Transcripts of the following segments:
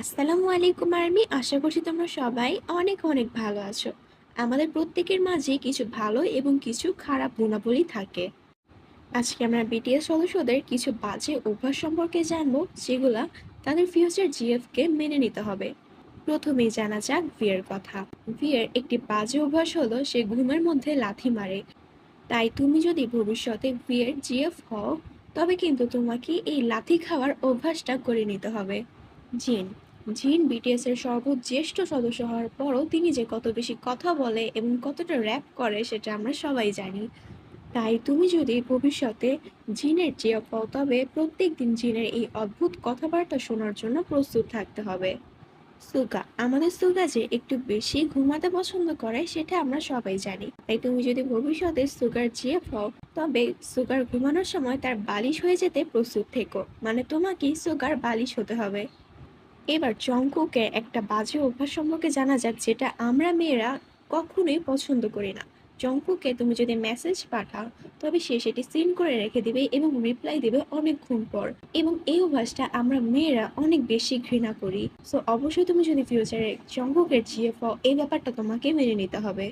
আসসালামু আলাইকুম আর্মি। আশা করছি তোমরা সবাই অনেক অনেক ভালো আছো। আমাদের প্রত্যেকের মাঝে কিছু ভালো এবং কিছু খারাপ গুণাবলী থাকে। আজকে আমরা বিটিএস সদস্যদের কিছু বাজে অভ্যাস সম্পর্কে জানব, যেগুলা তাদের ফিউচার জিএফকে মেনে নিতে হবে। প্রথমেই জানা যাক ভিয়ের কথা। ভিয়ের একটি বাজে অভ্যাস হলো সে ঘুমের মধ্যে লাথি মারে। তাই তুমি যদি ভবিষ্যতে ভিয়ের জিএফ হও, তবে কিন্তু তোমাকে এই লাথি খাওয়ার অভ্যাসটা করে নিতে হবে। জিন জিন বিটিএস এর সর্বজ্যেষ্ঠ সদস্য হওয়ার পরও তিনি যে কত বেশি কথা বলে এবং কতটা র্যাপ করে সেটা আমরা সবাই জানি। তাই তুমি যদি ভবিষ্যতে জিনের যে পাও তবে প্রত্যেক দিন জিনের এই অদ্ভুত কথাবার্তা শোনার জন্য প্রস্তুত থাকতে হবে। সুগা, আমাদের সুগা যে একটু বেশি ঘুমাতে পছন্দ করে সেটা আমরা সবাই জানি। তাই তুমি যদি ভবিষ্যতে সুগার জিএফ হও তবে সুগার ঘুমানোর সময় তার বালিশ হয়ে যেতে প্রস্তুত থেকো। মানে তোমাকেই সুগার বালিশ হতে হবে। এবার জঙ্কুকের একটা বাজে অভ্যাস সম্পর্কে জানা যাক যেটা আমরা মেয়েরা কখনোই পছন্দ করি না। জঙ্কুকে তুমি যদি মেসেজ পাঠাও, তবে সে সেটি সিন করে রেখে দিবে এবং রিপ্লাই দিবে অনেকক্ষণ পর। এবং এই অভ্যাসটা আমরা মেয়েরা অনেক বেশি ঘৃণা করি। সো অবশ্যই তুমি যদি ফিউচারে জঙ্কুকের জিএফ এই ব্যাপারটা তোমাকে মেনে নিতে হবে।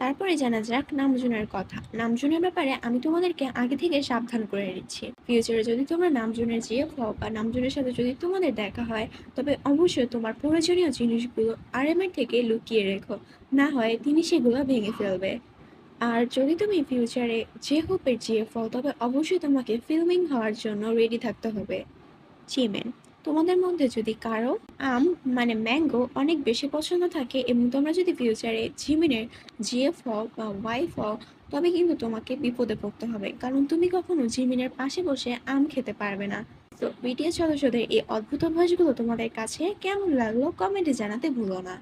তারপরে জানা যাক নামজুনের কথা। নামজুনের ব্যাপারে আমি তোমাদেরকে আগে থেকে সাবধান করে দিচ্ছি ফিউচারে যদি তোমরা নামজুনের জিএফ হও বা নামজুনের সাথে যদি তোমাদের দেখা হয়, তবে অবশ্যই তোমার প্রয়োজনীয় জিনিসগুলো আরএমের থেকে লুকিয়ে রেখো। না হয় তিনি সেগুলো ভেঙে ফেলবে। আর যদি তুমি ফিউচারে যে হোপের জিএফ হও, তবে অবশ্যই তোমাকে ফিল্মিং হওয়ার জন্য রেডি থাকতে হবে। চিমেন তোমাদের মধ্যে যদি কারও আম মানে ম্যাঙ্গো অনেক বেশি পছন্দ থাকে এবং তোমরা যদি ফিউচারে জিমিনের জিএফ হও বা ওয়াইফ হও, তবে কিন্তু তোমাকে বিপদে পড়তে হবে। কারণ তুমি কখনো জিমিনের পাশে বসে আম খেতে পারবে না। তো বিটিএস সদস্যদের এই অদ্ভুত অভ্যাসগুলো তোমাদের কাছে কেমন লাগল কমেন্টে জানাতে ভুলো না।